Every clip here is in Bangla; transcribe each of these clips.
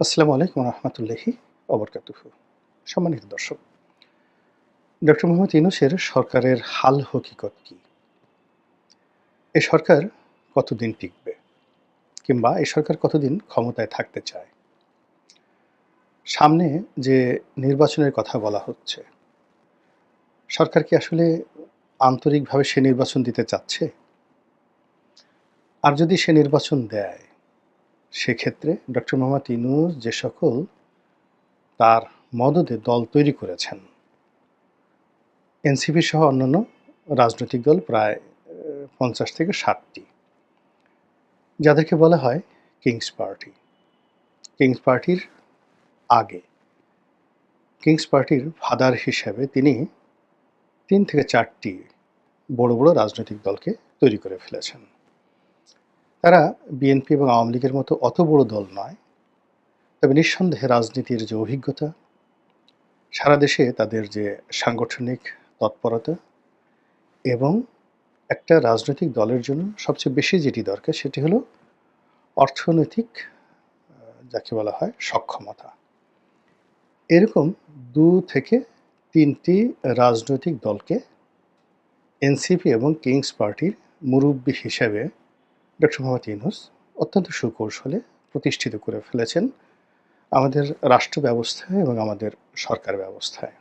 আসসালামু আলাইকুম রহমতুল্লাহি অবরকাতুহ সম্মানিত দর্শক, ডক্টর মোহাম্মদ ইউনুসের সরকারের হাল হকিকত কি? এ সরকার কতদিন টিকবে কিংবা এই সরকার কতদিন ক্ষমতায় থাকতে চায়? সামনে যে নির্বাচনের কথা বলা হচ্ছে, সরকার কি আসলে আন্তরিকভাবে সে নির্বাচন দিতে চাচ্ছে? আর যদি সে নির্বাচন দেয় সেক্ষেত্রে ডক্টর মোহাম্মদ ইনুস যে সকল তার মদদে দল তৈরি করেছেন। এনসিপি সহ অন্যান্য রাজনৈতিক দল প্রায় পঞ্চাশ থেকে ষাটটি। যাদেরকে বলা হয় কিংস পার্টি। কিংস পার্টির আগে, কিংস পার্টির ফাদার হিসেবে তিনি তিন থেকে চারটি বড় বড় রাজনৈতিক দলকে তৈরি করে ফেলেছেন। তারা বিএনপি এবং আওয়ামী লীগের মতো অত বড় দল নয়। তবে নিঃসন্দেহে রাজনীতির যে অভিজ্ঞতা, সারা দেশে তাদের যে সাংগঠনিক তৎপরতা এবং একটা রাজনৈতিক দলের জন্য সবচেয়ে বেশি যেটি দরকার সেটি হলো অর্থনৈতিক যাকে বলা হয় সক্ষমতা। এরকম দু থেকে তিনটি রাজনৈতিক দলকে এনসিপি এবং কিংস পার্টির মুরব্বী হিসেবে ডক্টর মোহাম্মদ ইউনুস অত্যন্ত সুকৌশলে প্রতিষ্ঠিত করে ফেলেছেন আমাদের রাষ্ট্র ব্যবস্থায় এবং আমাদের সরকার ব্যবস্থায়।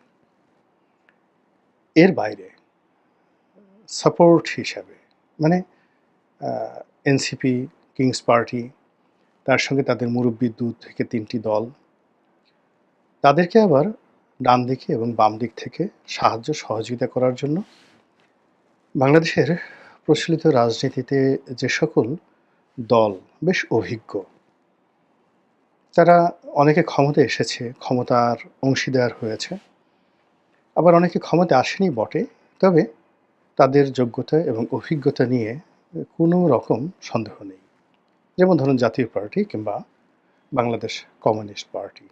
এর বাইরে সাপোর্ট হিসাবে মানে এনসিপি, কিংস পার্টি, তার সঙ্গে তাদের মুরব্বী দু থেকে তিনটি দল, তাদেরকে আবার ডান দিকে এবং বাম দিক থেকে সাহায্য সহযোগিতা করার জন্য বাংলাদেশের প্রচলিত রাজনীতিতে যে সকল দল বেশ অভিজ্ঞ, তারা অনেকে ক্ষমতা এসেছে, ক্ষমতার অংশীদার হয়েছে। আবার অনেকে ক্ষমতা আসেনি বটে, তবে তাদের যোগ্যতা এবং অভিজ্ঞতা নিয়ে কোনো রকম সন্দেহ নেই। যেমন ধরুন জাতীয় পার্টি কিংবা বাংলাদেশ কমিউনিস্ট পার্টি।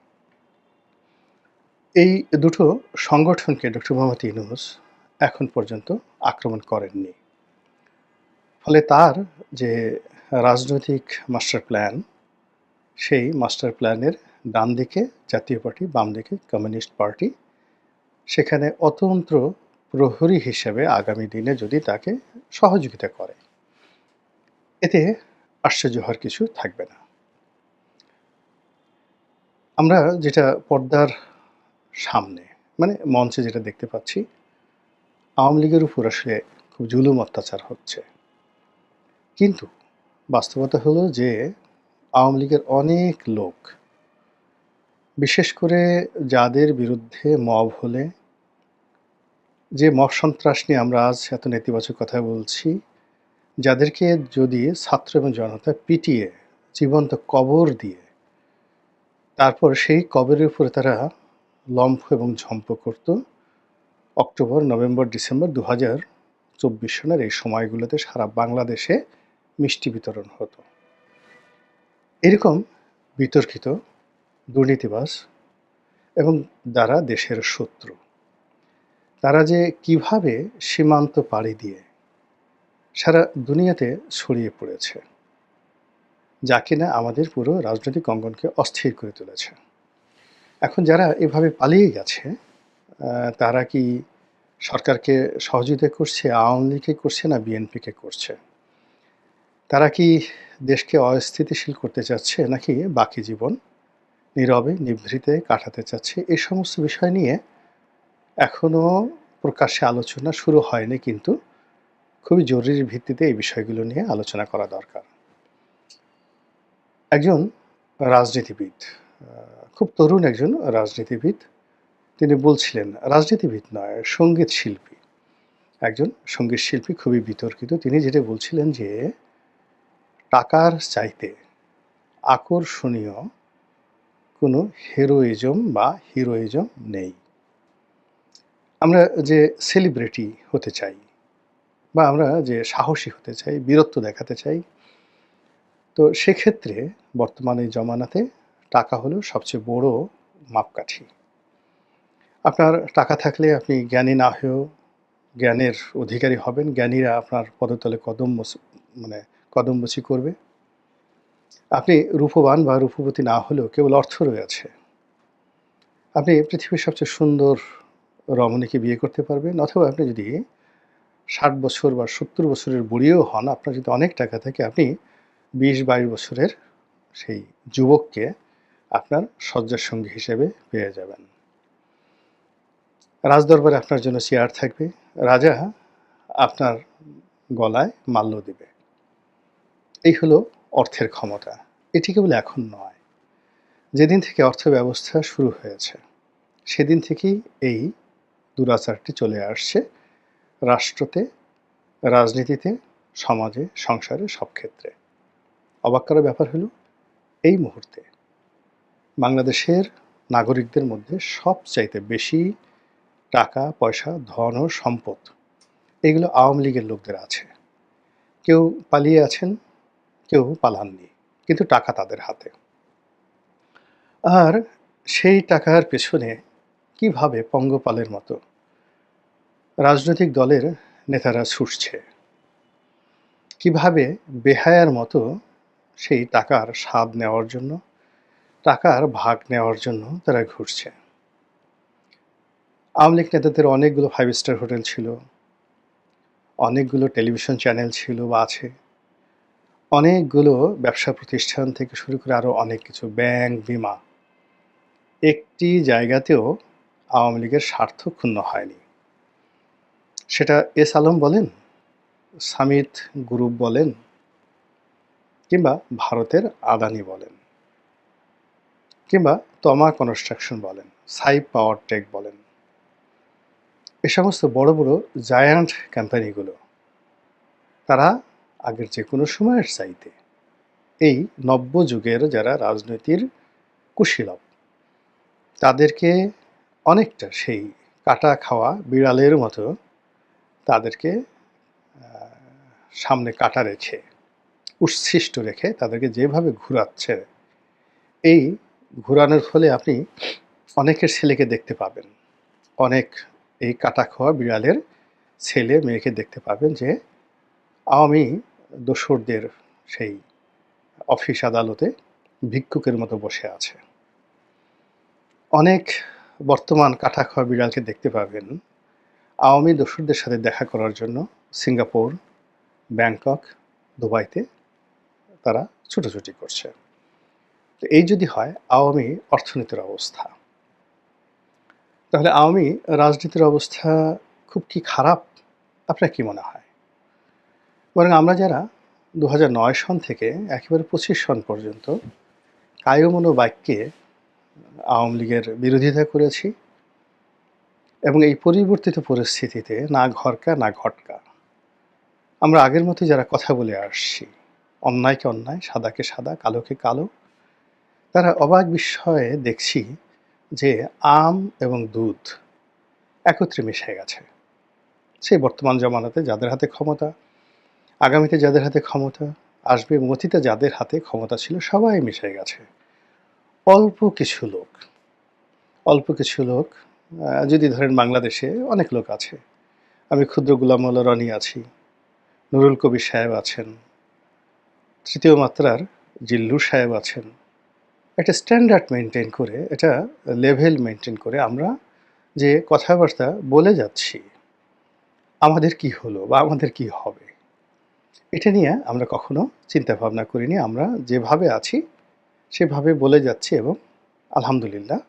এই দুটো সংগঠনকে ডক্টর মোহাম্মদ ইউনুস এখন পর্যন্ত আক্রমণ করেননি। ফলে তার যে রাজনৈতিক মাস্টার প্ল্যান, সেই মাস্টার প্ল্যানের ডান দিকে জাতীয় পার্টি, বাম দিকে কমিউনিস্ট পার্টি, সেখানে অতন্ত্র প্রহরী হিসেবে আগামী দিনে যদি তাকে সহযোগিতা করে, এতে আশ্চর্য হওয়ার কিছু থাকবে না। আমরা যেটা পর্দার সামনে মানে মঞ্চে যেটা দেখতে পাচ্ছি, আওয়ামী লীগের উপর আসলে খুব জুলুম অত্যাচার হচ্ছে। কিন্তু বাস্তবতা হলো যে আওয়ামী লীগের অনেক লোক, বিশেষ করে যাদের বিরুদ্ধে মব হলে, যে মব সন্ত্রাস নিয়ে আমরা আজ এত নেতিবাচক কথা বলছি, যাদেরকে যদি ছাত্র এবং জনতা পিটিয়ে জীবন্ত কবর দিয়ে, তারপর সেই কবরের উপরে তারা লম্ফ এবং ঝম্প করত, অক্টোবর, নভেম্বর, ডিসেম্বর দু হাজার চব্বিশ সনের এই সময়গুলোতে সারা বাংলাদেশে মিষ্টি বিতরণ হতো। এরকম বিতর্কিত দুর্নীতিবাস এবং যারা দেশের শত্রু, তারা যে কীভাবে সীমান্ত পাড়ি দিয়ে সারা দুনিয়াতে ছড়িয়ে পড়েছে, যা কিনা আমাদের পুরো রাজনৈতিক অঙ্গনকে অস্থির করে তুলেছে। এখন যারা এভাবে পালিয়ে গেছে তারা কি সরকারকে সহযোগিতা করছে, আওয়ামী লীগকে করছে না বিএনপিকে করছে? তারা কি দেশকে অস্থিতিশীল করতে চাচ্ছে নাকি বাকি জীবন নীরবে, নিভৃতে কাটাতে চাচ্ছে? এই সমস্ত বিষয় নিয়ে এখনও প্রকাশ্যে আলোচনা শুরু হয়নি, কিন্তু খুবই জরুরি ভিত্তিতে এই বিষয়গুলো নিয়ে আলোচনা করা দরকার। একজন রাজনীতিবিদ খুব তরুণ একজন রাজনীতিবিদ, তিনি বলছিলেন, রাজনীতিবিদ নয়, সংগীত শিল্পী। একজন সংগীত শিল্পী খুবই বিতর্কিত। তিনি যেটা বলছিলেন যে টাকার চাইতে আকর্ষণীয় কোনো হিরোইজম বা হিরোইজম নেই। আমরা যে সেলিব্রিটি হতে চাই বা আমরা যে সাহসী হতে চাই, বীরত্ব দেখাতে চাই, তো সেক্ষেত্রে বর্তমানে জমানাতে টাকা হলো সবচেয়ে বড় মাপকাঠি। আপনার টাকা থাকলে আপনি জ্ঞানী না হয়েও জ্ঞানের অধিকারী হবেন, জ্ঞানীরা আপনার পদতলে কদম মানে কদমবসি করবে। আপনি রূপবান বা রূপবতী না হলেও কেবল অর্থ রয়েছে আপনি পৃথিবীর সবচেয়ে সুন্দর রমণীকে বিয়ে করতে পারবেন অথবা আপনি যদি ষাট বছর বা সত্তর বছরের বুড়িও হন, আপনার যদি অনেক টাকা থাকে, আপনি বিশ বাইশ বছরের সেই যুবককে আপনার শয্যার সঙ্গী হিসেবে পেয়ে যাবেন। রাজদরবারে আপনার জন্য চেয়ার থাকবে। রাজা আপনার গলায় মাল্য দেবে। এই হলো অর্থের ক্ষমতা। এটি কেবল এখন নয়। যেদিন থেকে অর্থ ব্যবস্থা শুরু হয়েছে, সেদিন থেকেই এই দুরাচারটি চলে আসছে রাষ্ট্রতে, রাজনীতিতে, সমাজে, সংসারে সব ক্ষেত্রে। অবাক করার ব্যাপার হলো, এই মুহূর্তে বাংলাদেশের নাগরিকদের মধ্যে সবচাইতে বেশি টাকা, পয়সা, ধন ও সম্পদ এগুলো আওয়ামী লীগের লোকদের আছে। কেউ পালিয়ে আছেন কেউ পালাননি, কিন্তু টাকা তাদের হাতে। আর সেই টাকার পেছনে কীভাবে পঙ্গপালের মতো রাজনৈতিক দলের নেতারা ছুটছে? কীভাবে বেহায়ার মতো সেই টাকার স্বাদ নেওয়ার জন্য, টাকার ভাগ নেওয়ার জন্য তারা ঘুরছে? আওয়ামী লীগ নেতাদের অনেকগুলো ফাইভ স্টার হোটেল ছিল, অনেকগুলো টেলিভিশন চ্যানেল ছিল বা আছে। অনেকগুলো ব্যবসা প্রতিষ্ঠান থেকে শুরু করে আরও অনেক কিছু ব্যাংক, বিমা। একটি জায়গাতেও আওয়ামী লীগের স্বার্থ ক্ষুণ্ণ হয়নি। সেটা এস আলম বলেন, সামিত গ্রুপ বলেন, কিংবা ভারতের আদানি বলেন, কিংবা তমা কনস্ট্রাকশন বলেন সাই পাওয়ার টেক বলেন। এ সমস্ত বড় বড় জায়ান্ট কোম্পানিগুলো, তারা আগের যে কোনো সময়ের চাইতে। এই নব্য যুগের যারা রাজনীতির কুশীলব, তাদেরকে অনেকটা সেই কাটা খাওয়া বিড়ালের মতো তাদেরকে সামনে কাটা রেখে, উচ্ছিষ্ট রেখে তাদেরকে যেভাবে ঘুরাচ্ছে, এই ঘুরানোর ফলে আপনি অনেকের ছেলেকে দেখতে পাবেন। অনেক এই কাটা খাওয়া বিড়ালের ছেলে মেয়েকে দেখতে পাবেন যে, আওয়ামী দোসরদের সেই অফিস আদালতে ভিক্ষুকের মতো বসে আছে। অনেক বর্তমান কাটা খাওয়া বিড়ালকে দেখতে পাবেন। আওয়ামী দোসরদের সাথে দেখা করার জন্য সিঙ্গাপুর, ব্যাংকক, দুবাইতে তারা ছুটোছুটি করছে। তো এই যদি হয়, আওয়ামী অর্থনীতির অবস্থা। তাহলে আওয়ামী রাজনীতির অবস্থা খুব কি খারাপ? আপনার কি মনে হয়? বরং আমরা যারা দু সন থেকে একেবারে পঁচিশ সন পর্যন্ত কায়মনো বাক্যে আওয়ামী লীগের বিরোধিতা করেছি এবং এই পরিবর্তিত পরিস্থিতিতে না ঘরকা, না ঘটকা, আমরা আগের মতো যারা কথা বলে আসছি, অন্যায়কে অন্যায়, সাদাকে সাদা, কালোকে কালো, তারা অবাক বিস্ময়ে দেখছি যে আম এবং দুধ একত্রে মিশে গেছে। সেই বর্তমান জমানাতে যাদের হাতে ক্ষমতা আগামীতে যাদের হাতে ক্ষমতা আসবে মতিতে যাদের হাতে ক্ষমতা ছিল, সবাই মিশে গেছে। অল্প কিছু লোক, অল্প কিছু লোক যদি ধরেন বাংলাদেশে অনেক লোক আছে। আমি ক্ষুদ্র গুলামুল্লা রনি আছি, নুরুল কবির সাহেব আছেন, তৃতীয় মাত্রার জিল্লু সাহেব আছেন। একটা স্ট্যান্ডার্ড মেনটেন করে এটা লেভেল মেনটেন করে আমরা যে কথাবার্তা বলে যাচ্ছি, আমাদের কি হলো বা আমাদের কি হবে? এটা নিয়ে আমরা কখনো চিন্তা ভাবনা করিনি। আমরা যেভাবে আছি, সেভাবে বলে যাচ্ছি এবং আলহামদুলিল্লাহ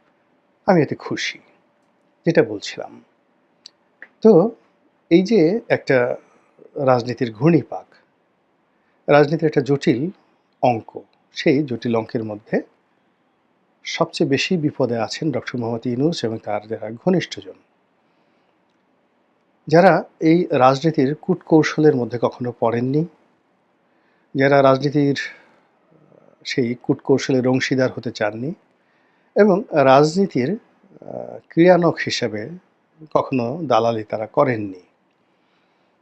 আমি এতে খুশি, যেটা বলছিলাম। তো এই যে একটা রাজনীতির ঘূর্ণিপাক, রাজনীতির একটা জটিল অঙ্ক, সেই জটিল অঙ্কের মধ্যে সবচেয়ে বেশি বিপদে আছেন ডক্টর মোহাম্মদ ইনুস এবং তার যারা ঘনিষ্ঠজন। যারা এই রাজনীতির কূটকৌশলের মধ্যে কখনো পড়েননি, যারা রাজনীতির, সেই কূটকৌশলের অংশীদার হতে চাননি এবং রাজনীতির ক্রিয়ানক হিসেবে কখনো দালালি তারা করেননি।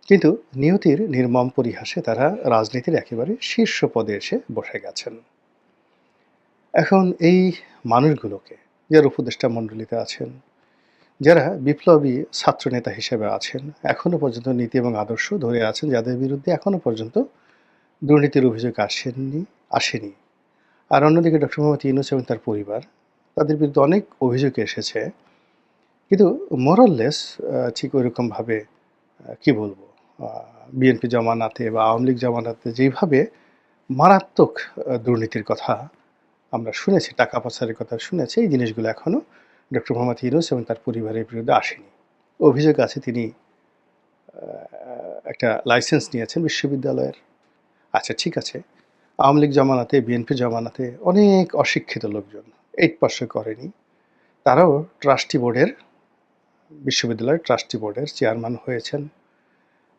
কিন্তু নিয়তির নির্মম পরিহাসে তারা রাজনীতির একেবারে শীর্ষ পদে এসে বসে গেছেন। এখন এই মানুষগুলোকে, যারা উপদেষ্টা মণ্ডলীতে আছেন যারা বিপ্লবী ছাত্রনেতা হিসেবে আছেন এখনও পর্যন্ত নীতি এবং আদর্শ ধরে আছেন, যাদের বিরুদ্ধে এখনও পর্যন্ত দুর্নীতির অভিযোগ আসেননি, আসেনি। আর অন্যদিকে ডক্টর মোহাম্মদ ইউনুস এবং তার পরিবার, তাদের বিরুদ্ধে অনেক অভিযোগ এসেছে। কিন্তু মোরাললেস ঠিক ওইরকমভাবে কি বলব বিএনপি জমানাতে বা আওয়ামী লীগ জমানাতে যেইভাবে মারাত্মক দুর্নীতির কথা আমরা শুনেছি, টাকা পাচারের কথা শুনেছি, এই জিনিসগুলো এখনও ডক্টর মোহাম্মদ ইউনুস এবং তার পরিবারের বিরুদ্ধে আসেনি। অভিযোগ আছে তিনি একটা লাইসেন্স নিয়েছেন বিশ্ববিদ্যালয়ের। আচ্ছা ঠিক আছে। আওয়ামী লীগ জমানাতে, বিএনপি জমানাতে অনেক অশিক্ষিত লোকজন এইট পার্স করেনি। তারাও ট্রাস্টি বোর্ডের, বিশ্ববিদ্যালয়ের ট্রাস্টি বোর্ডের চেয়ারম্যান হয়েছেন,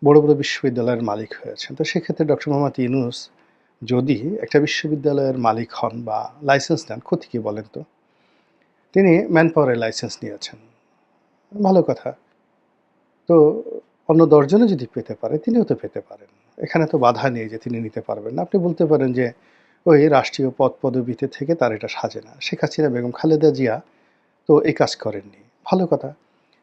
বড় বড় বিশ্ববিদ্যালয়ের মালিক হয়েছেন। তো সেক্ষেত্রে ডক্টর মোহাম্মদ ইউনুস যদি একটা বিশ্ববিদ্যালয়ের মালিক হন বা লাইসেন্স নেন, ক্ষতি কি বলেন তো? তিনি ম্যান পাওয়ারের লাইসেন্স নিয়েছেন। ভালো কথা। তো অন্য দশজনে যদি পেতে পারে, তিনিও তো পেতে পারেন। এখানে তো বাধা নেই যে তিনি নিতে পারবেন না। আপনি বলতে পারেন যে ওই রাষ্ট্রীয় পদ পদবিতে থেকে তার এটা সাজে না। শেখ হাসিনা, বেগম খালেদা জিয়া তো এই কাজ করেননি। ভালো কথা।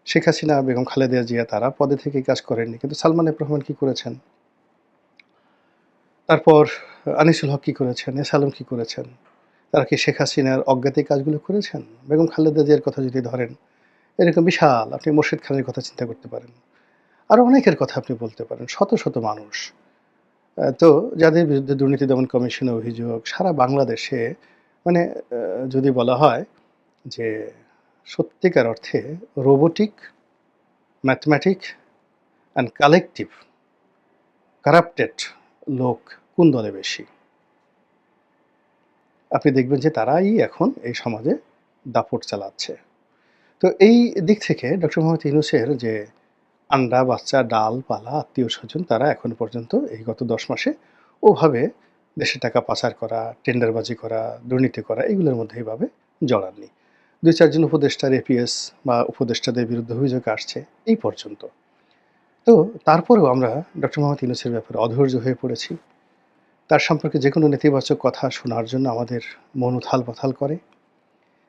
শেখ হাসিনা, বেগম খালেদা জিয়া তারা পদে থেকে কাজ করেননি। কিন্তু সালমান রহমান কি করেছেন? তারপর আনিসুল হক কী করেছেন? এস আলম কি করেছেন? তারা কি শেখ হাসিনার অজ্ঞাতে কাজগুলো করেছেন? বেগম খালেদা জিয়ার কথা যদি ধরেন, এরকম বিশাল আপনি মোর্শেদ খানের কথা চিন্তা করতে পারেন। আরও অনেকের কথা আপনি বলতে পারেন, শত শত মানুষ। তো যাদের বিরুদ্ধে দুর্নীতি দমন কমিশনের অভিযোগ, সারা বাংলাদেশে মানে যদি বলা হয় যে সত্যিকার অর্থে robotic, mathematic and collective, corrupted লোক কোন দলে বেশি? আপনি দেখবেন যে তারাই এখন এই সমাজে দাপট চালাচ্ছে। তো এই দিক থেকে ডক্টর মোহাম্মদ ইউনুসের যে আন্ডা, বাচ্চা, ডাল, পালা, আত্মীয় স্বজন, তারা এখন পর্যন্ত এই গত দশ মাসে ওভাবে দেশে টাকা পাচার করা, টেন্ডারবাজি করা, দুর্নীতি করা এগুলোর মধ্যে এইভাবে জড়াননি। দুই চারজন উপদেষ্টার এপিএস বা উপদেষ্টাদের বিরুদ্ধে অভিযোগ আসছে এই পর্যন্ত। তো তারপরেও আমরা ডক্টর মোহাম্মদ ইউনুসের ব্যাপারে অধৈর্য হয়ে পড়েছি। তার সম্পর্কে যে কোনো নেতিবাচক কথা শোনার জন্য আমাদের মন উথাল পাথাল করে।